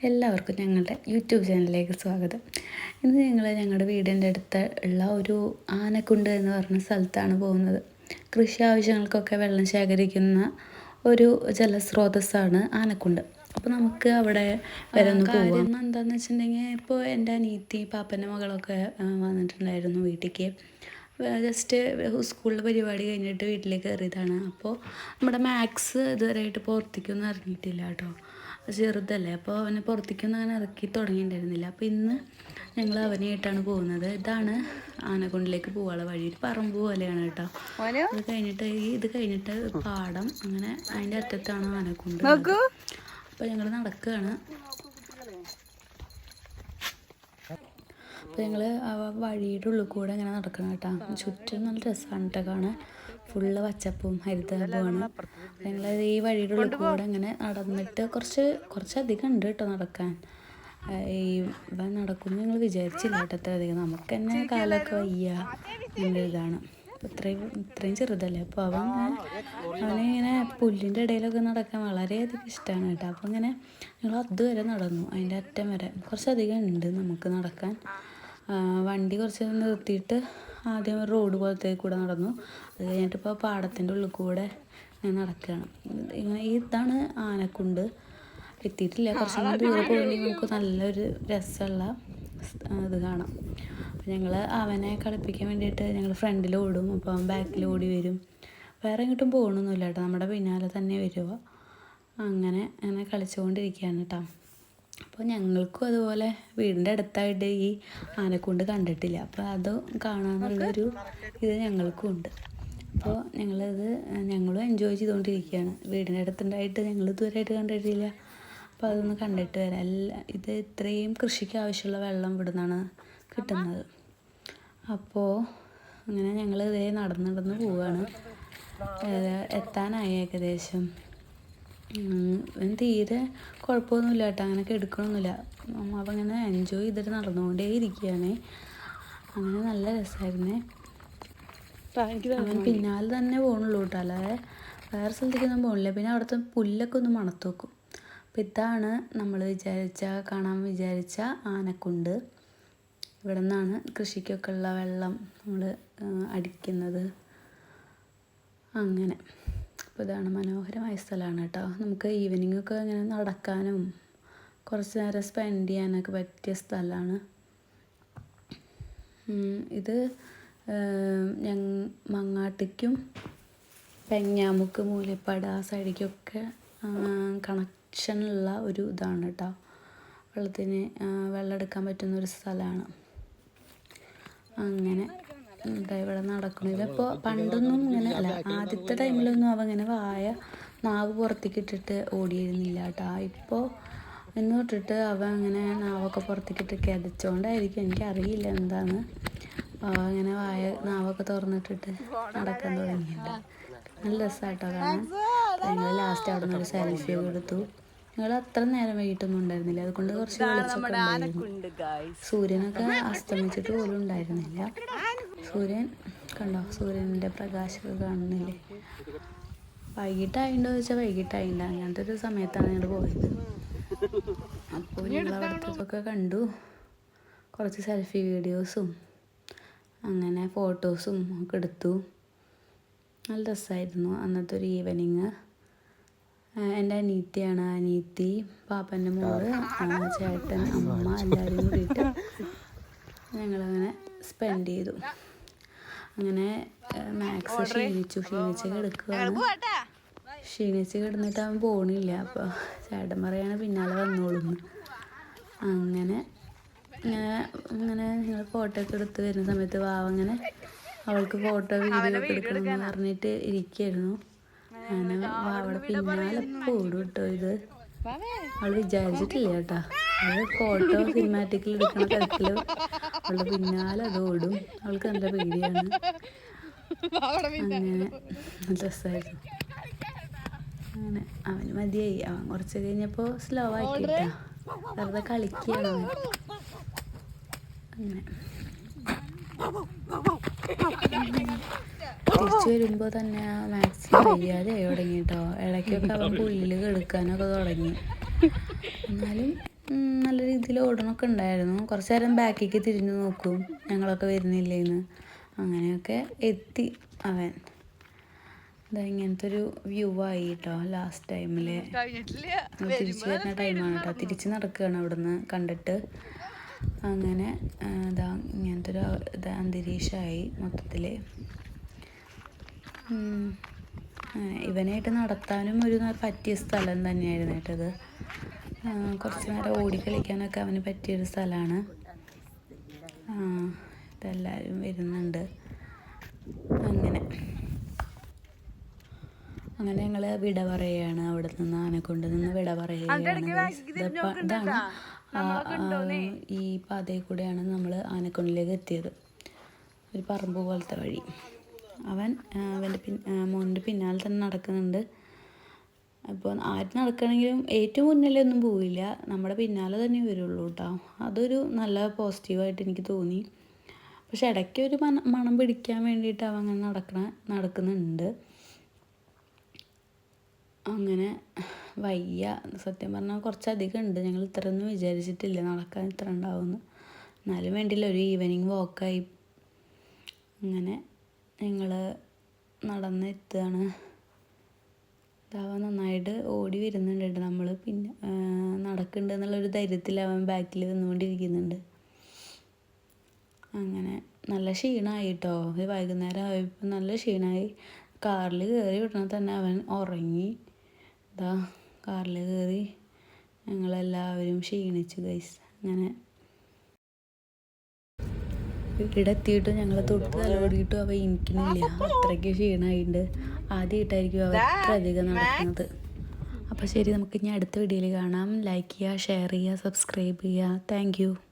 എല്ലാവർക്കും ഞങ്ങളുടെ യൂട്യൂബ് ചാനലിലേക്ക് സ്വാഗതം. ഇന്ന് ഞങ്ങൾ ഞങ്ങളുടെ വീടിന്റെ അടുത്ത് ഉള്ള ഒരു ആനക്കുണ്ട് എന്ന് പറഞ്ഞ സ്ഥലത്താണ് പോകുന്നത്. കൃഷി ആവശ്യങ്ങൾക്കൊക്കെ വെള്ളം ശേഖരിക്കുന്ന ഒരു ജലസ്രോതസ്സാണ് ആനക്കുണ്ട്. അപ്പോൾ നമുക്ക് അവിടെ വരെ ഒന്ന് പോകാം എന്താണെന്ന് വെച്ചിട്ടുണ്ടെങ്കിൽ ഇപ്പോൾ എന്റെ അനീത്തി പാപ്പന്റെ മകളൊക്കെ വന്നിട്ടുണ്ടായിരുന്നു വീട്ടിലേക്ക്. ജസ്റ്റ് സ്കൂളിലെ പരിപാടി കഴിഞ്ഞിട്ട് വീട്ടിലേക്ക് കയറിയതാണ്. അപ്പോൾ നമ്മുടെ മാത്സ് ഇതുവരെയായിട്ട് പുറത്തേക്കൊന്നും ഇറങ്ങിയിട്ടില്ല കേട്ടോ. ചെറുതല്ലേ. അപ്പോൾ അവനെ പുറത്തേക്കൊന്നും അങ്ങനെ ഇറക്കി തുടങ്ങിയിട്ടുണ്ടായിരുന്നില്ല. അപ്പോൾ ഇന്ന് ഞങ്ങൾ അവനെയായിട്ടാണ് പോകുന്നത്. ഇതാണ് ആനക്കൊണ്ടിലേക്ക് പോകാനുള്ള വഴി. ഒരു പറമ്പ് പോലെയാണ് കേട്ടോ. അത് കഴിഞ്ഞിട്ട് ഈ ഇത് കഴിഞ്ഞിട്ട് പാടം. അങ്ങനെ അതിന്റെ അറ്റത്താണ് ആനക്കുണ്ട് അപ്പോൾ ഞങ്ങൾ നടക്കുകയാണ്. അപ്പോൾ ഞങ്ങൾ ആ വഴിയുടെ ഉള്ളിൽ കൂടെ ഇങ്ങനെ നടക്കണം കേട്ടോ. ചുറ്റും നല്ല രസമാണ് കേട്ടോ കാണാൻ. ഫുള്ള് പച്ചപ്പും ഹരിതാപമാണ് ഞങ്ങൾ ഈ വഴിയുടെ ഉള്ളിൽ കൂടെ ഇങ്ങനെ നടന്നിട്ട് കുറച്ച് കുറച്ചധികം ഉണ്ട് കേട്ടോ നടക്കാൻ. ഈ ഇവൻ നടക്കുമെന്ന് ഞങ്ങൾ വിചാരിച്ചില്ല കേട്ടോ അത്ര അധികം. നമുക്ക് തന്നെ കാലൊക്കെ വയ്യ. അങ്ങനെ ഇതാണ്. ഇത്രയും ഇത്രയും ചെറുതല്ലേ? അപ്പോൾ അവൻ അവനിങ്ങനെ പുല്ലിന്റെ ഇടയിലൊക്കെ നടക്കാൻ വളരെയധികം ഇഷ്ടമാണ് കേട്ടോ. അപ്പോൾ ഇങ്ങനെ ഞങ്ങൾ അതുവരെ നടന്നു. അതിന്റെ അറ്റം വരെ. കുറച്ചധികം ഉണ്ട് നമുക്ക് നടക്കാൻ. വണ്ടി കുറച്ച് നിർത്തിയിട്ട് ആദ്യം റോഡ് പോലത്തെ കൂടെ നടന്നു. അത് കഴിഞ്ഞിട്ട് ഇപ്പോൾ പാടത്തിന്റെ ഉള്ളിൽ കൂടെ ഞാൻ നടക്കുകയാണ്. ഇങ്ങനെ ഇതാണ് ആനക്കുണ്ട്. എത്തിയിട്ടില്ല. കുറച്ചും കൂടി ദൂരെ പോയിട്ടുണ്ടെങ്കിൽ നമുക്ക് നല്ലൊരു രസമുള്ള ഇത് കാണാം. അപ്പം ഞങ്ങൾ അവനെ കളിപ്പിക്കാൻ വേണ്ടിയിട്ട് ഞങ്ങൾ ഫ്രണ്ടിൽ ഓടും. അപ്പോൾ അവൻ ബാക്കിൽ ഓടി വരും. വേറെ എങ്ങോട്ടും പോകണമൊന്നുമില്ല കേട്ടോ. നമ്മുടെ പിന്നാലെ തന്നെ വരുമോ അങ്ങനെ അങ്ങനെ കളിച്ചുകൊണ്ടിരിക്കുകയാണ് കേട്ടോ. അപ്പോൾ ഞങ്ങൾക്കും അതുപോലെ വീടിന്റെ അടുത്തായിട്ട് ഈ ആനക്കൂണ്ട് കണ്ടിട്ടില്ല. അപ്പോൾ അത് കാണാനുള്ളൊരു ഇത് ഞങ്ങൾക്കും ഉണ്ട്. അപ്പോൾ ഞങ്ങളത് ഞങ്ങളും എൻജോയ് ചെയ്തുകൊണ്ടിരിക്കുകയാണ്. വീടിന്റെ അടുത്തുണ്ടായിട്ട് ഞങ്ങൾ ഇതുവരെയായിട്ട് കണ്ടിട്ടില്ല. അപ്പോൾ അതൊന്ന് കണ്ടിട്ട് വരാം. എല്ലാ ഇത് ഇത്രയും കൃഷിക്ക് ആവശ്യമുള്ള വെള്ളം ഇവിടെ നിന്നാണ് കിട്ടുന്നത്. അപ്പോൾ അങ്ങനെ ഞങ്ങൾ ഇതേ നടന്ന് നടന്ന് പോവുകയാണ് എത്താനായി ഏകദേശം. തീരെ കുഴപ്പമൊന്നുമില്ല കേട്ടോ. അങ്ങനെയൊക്കെ എടുക്കണമൊന്നുമില്ല. അപ്പം ഇങ്ങനെ എൻജോയ് ചെയ്തിട്ട് നടന്നുകൊണ്ടേ ഇരിക്കുകയാണ് അങ്ങനെ നല്ല രസമായിരുന്നേ. അവൻ പിന്നാലെ തന്നെ പോകണുള്ളൂ കേട്ടോ. അല്ലാതെ വേറെ സ്ഥലത്തേക്കൊന്നും പോകണില്ല പിന്നെ അവിടുത്തെ പുല്ലൊക്കെ ഒന്ന് മണത്ത് വെക്കും. അപ്പം ഇതാണ് നമ്മൾ വിചാരിച്ച കാണാൻ വിചാരിച്ച ആനക്കുണ്ട്. ഇവിടെ നിന്നാണ് കൃഷിക്കൊക്കെ ഉള്ള വെള്ളം നമ്മൾ അടിക്കുന്നത്. അങ്ങനെ. അപ്പോൾ ഇതാണ് മനോഹരമായ സ്ഥലമാണ് കേട്ടോ. നമുക്ക് ഈവനിങ് ഒക്കെ ഇങ്ങനെ നടക്കാനും കുറച്ച് നേരം സ്പെൻഡ് ചെയ്യാനൊക്കെ പറ്റിയ സ്ഥലമാണ്. ഇത് ഞങ്ങ മങ്ങാട്ടിക്കും പെങ്ങാമുക്ക് മൂലപ്പാട് ആ സൈഡിലേക്കൊക്കെ കണക്ഷനുള്ള ഒരു ഇതാണ് കേട്ടോ. വെള്ളത്തിന് വെള്ളം എടുക്കാൻ പറ്റുന്ന ഒരു സ്ഥലമാണ്. അങ്ങനെ എന്താ ഇവിടെ നടക്കണില്ല. ഇപ്പോൾ പണ്ടൊന്നും ഇങ്ങനെ അല്ല ആദ്യത്തെ ടൈമിലൊന്നും അവ ഇങ്ങനെ വായ നാവ് പുറത്തേക്ക് ഇട്ടിട്ട് ഓടിയിരുന്നില്ല കേട്ടോ. ഇപ്പോൾ എന്ന് തൊട്ടിട്ട് അവ അങ്ങനെ നാവൊക്കെ പുറത്തേക്ക് ഇട്ട് കിതച്ചോണ്ടായിരിക്കും. എനിക്കറിയില്ല എന്താണ് അവ ഇങ്ങനെ വായ നാവൊക്കെ തുറന്നിട്ടിട്ട് നടക്കാൻ തുടങ്ങിയിട്ട്. നല്ല രസമായിട്ടോ കാരണം ഞങ്ങൾ ലാസ്റ്റ് അവിടെ നിന്ന് ഒരു സെൽഫി ഒക്കെ എടുത്തു. ഞങ്ങൾ അത്ര നേരം വൈകിട്ടൊന്നും ഉണ്ടായിരുന്നില്ല. അതുകൊണ്ട് കുറച്ച് ഉണ്ടായിരുന്നു. സൂര്യനൊക്കെ അസ്തമിച്ചിട്ട് പോലും ഉണ്ടായിരുന്നില്ല. സൂര്യൻ കണ്ടോ? സൂര്യന്റെ പ്രകാശമൊക്കെ കാണുന്നില്ലേ? വൈകിട്ടായിണ്ടോ ചോദിച്ചാൽ വൈകിട്ടായില്ല. അങ്ങനത്തെ ഒരു സമയത്താണ് ഞങ്ങൾ പോയത്. അപ്പോൾ ഞങ്ങൾ അവിടത്തേക്കൊക്കെ കണ്ടു. കുറച്ച് സെൽഫി വീഡിയോസും അങ്ങനെ ഫോട്ടോസും ഒക്കെ എടുത്തു. നല്ല രസമായിരുന്നു അന്നത്തെ ഒരു ഈവനിങ് എന്റെ അനീത്തിയാണ് അനീത്തി പാപ്പന്റെ മോൾ ചേട്ടൻ അമ്മ എല്ലാവരും കൂടിയിട്ട് ഞങ്ങളങ്ങനെ സ്പെൻഡ് ചെയ്തു. അങ്ങനെ മാക്സ് ക്ഷീണിച്ചു ക്ഷീണിച്ച് കിടക്കുകയാണ് ക്ഷീണിച്ച് കിടന്നിട്ട് അവൻ പോണില്ല. അപ്പോൾ ചേട്ടൻ പറയാണ് പിന്നാലെ വന്നോളും അങ്ങനെ ഇങ്ങനെ ഇങ്ങനെ നിങ്ങൾ ഫോട്ടോ ഒക്കെ എടുത്ത് വരുന്ന സമയത്ത് വാവ അങ്ങനെ അവൾക്ക് ഫോട്ടോ വീഡിയോ ഒക്കെ എടുക്കണം എന്ന് പറഞ്ഞിട്ട് ഇരിക്കായിരുന്നു. അങ്ങനെ വാവയുടെ പിന്നാലെ പോടും കേട്ടോ ഇത്. അവൾ വിചാരിച്ചിട്ടില്ല കേട്ടോ. അവൾ ഫോട്ടോ സിനിമാറ്റിക്കിൽ എടുക്കണ തിരക്കിൽ അവളുടെ പിന്നാലെ അത് ഓടും. അവൾക്ക് നല്ല പേടിയാണ്. അങ്ങനെ അങ്ങനെ അവന് മതിയായി. അവൻ കുറച്ച് കഴിഞ്ഞപ്പോൾ സ്ലോ ആക്കിട്ടാ വെറുതെ കളിക്കുകയാണ് അങ്ങനെ. തിരിച്ചു വരുമ്പോൾ തന്നെ ആ മാത്സ് വയ്യാതെ ആയി തുടങ്ങി കേട്ടോ ഇടയ്ക്കൊക്കെ അവൻ പുല്ലിൽ കെടുക്കാനൊക്കെ തുടങ്ങി. എന്നാലും നല്ല രീതിയിൽ ഓടണൊക്കെ ഉണ്ടായിരുന്നു. കുറച്ച് നേരം ബാക്കിലേക്ക് തിരിഞ്ഞു നോക്കും. ഞങ്ങളൊക്കെ വരുന്നില്ലേന്ന്. അങ്ങനെയൊക്കെ എത്തി അവൻ. ഇതാ ഇങ്ങനത്തെ ഒരു വ്യൂ ആയി കേട്ടോ ലാസ്റ്റ് ടൈമിൽ കഴിഞ്ഞിട്ടില്ല. തിരിച്ചു വരുന്ന ടൈമാണ് കേട്ടോ തിരിച്ച് നടക്കുകയാണ് അവിടുന്ന് കണ്ടിട്ട്. അങ്ങനെ ഇതാ ഇങ്ങനത്തെ ഒരു അന്തരീക്ഷമായി മൊത്തത്തിൽ ഇവനായിട്ട് നടത്താനും ഒരു പറ്റിയ സ്ഥലം തന്നെയായിരുന്നു കേട്ടത് കുറച്ച് നേരം ഓടിക്കളിക്കാനൊക്കെ അവന് പറ്റിയൊരു സ്ഥലമാണ്. ഇതെല്ലാവരും വരുന്നുണ്ട്. അങ്ങനെ. അങ്ങനെ ഞങ്ങൾ വിട പറയുകയാണ്. അവിടെ നിന്ന് ആനെ കൊണ്ട് നിന്ന് വിട പറയുകയാണ്. ഇതാണ് ഈ പാതയിൽ കൂടെയാണ് നമ്മൾ ആനക്കൊണ്ടിലേക്ക് എത്തിയത്. ഒരു പറമ്പ് പോലത്തെ വഴി. അവൻ അവന്റെ പിൻ മോന്റെ പിന്നാലെ തന്നെ നടക്കുന്നുണ്ട്. അപ്പോൾ ആര് നടക്കണമെങ്കിലും ഏറ്റവും മുന്നിലൊന്നും പോവില്ല. നമ്മുടെ പിന്നാലെ തന്നെ വരുള്ളൂ കേട്ടോ അതൊരു നല്ല പോസിറ്റീവായിട്ട് എനിക്ക് തോന്നി. പക്ഷെ ഇടയ്ക്ക് ഒരു മണ മണം പിടിക്കാൻ വേണ്ടിയിട്ട് അവൻ അങ്ങനെ നടക്കണ നടക്കുന്നുണ്ട്. അങ്ങനെ വയ്യ. സത്യം പറഞ്ഞാൽ കുറച്ചധികം ഉണ്ട്. ഞങ്ങൾ ഇത്രയൊന്നും വിചാരിച്ചിട്ടില്ല നടക്കാൻ ഇത്ര ഉണ്ടാവുമെന്ന്. എന്നാലും വേണ്ടിയില്ല ഒരു ഈവനിങ് വാക്കായി അങ്ങനെ ഞങ്ങൾ നടന്ന് എത്തുകയാണ് അവൻ നന്നായിട്ട് ഓടി വരുന്നുണ്ട് നമ്മൾ പിന്നെ നടക്കുന്നുണ്ട് എന്നുള്ളൊരു ധൈര്യത്തിൽ അവൻ ബാക്കിൽ വന്നുകൊണ്ടിരിക്കുന്നുണ്ട്. അങ്ങനെ നല്ല ക്ഷീണമായി കേട്ടോ. വൈകുന്നേരം ആയപ്പോൾ നല്ല ക്ഷീണമായി കാറിൽ കയറി ഉടനെ തന്നെ അവൻ ഉറങ്ങി. ഇതാ കാറിൽ കയറി ഞങ്ങളെല്ലാവരും ക്ഷീണിച്ചു ഗൈസ് അങ്ങനെ വീടെത്തിയിട്ട് ഞങ്ങളെ തൊട്ട് തലോടിയിട്ടും അവ എനിക്കില്ല അത്രയ്ക്ക് ക്ഷീണമായിട്ടുണ്ട് ആദ്യമായിട്ടായിരിക്കും അവ അത്ര അധികം നടക്കുന്നത്. അപ്പോൾ ശരി നമുക്ക് ഇനി അടുത്ത വീഡിയോയിൽ കാണാം. ലൈക്ക് ചെയ്യുക ഷെയർ ചെയ്യുക സബ്സ്ക്രൈബ് ചെയ്യുക. താങ്ക്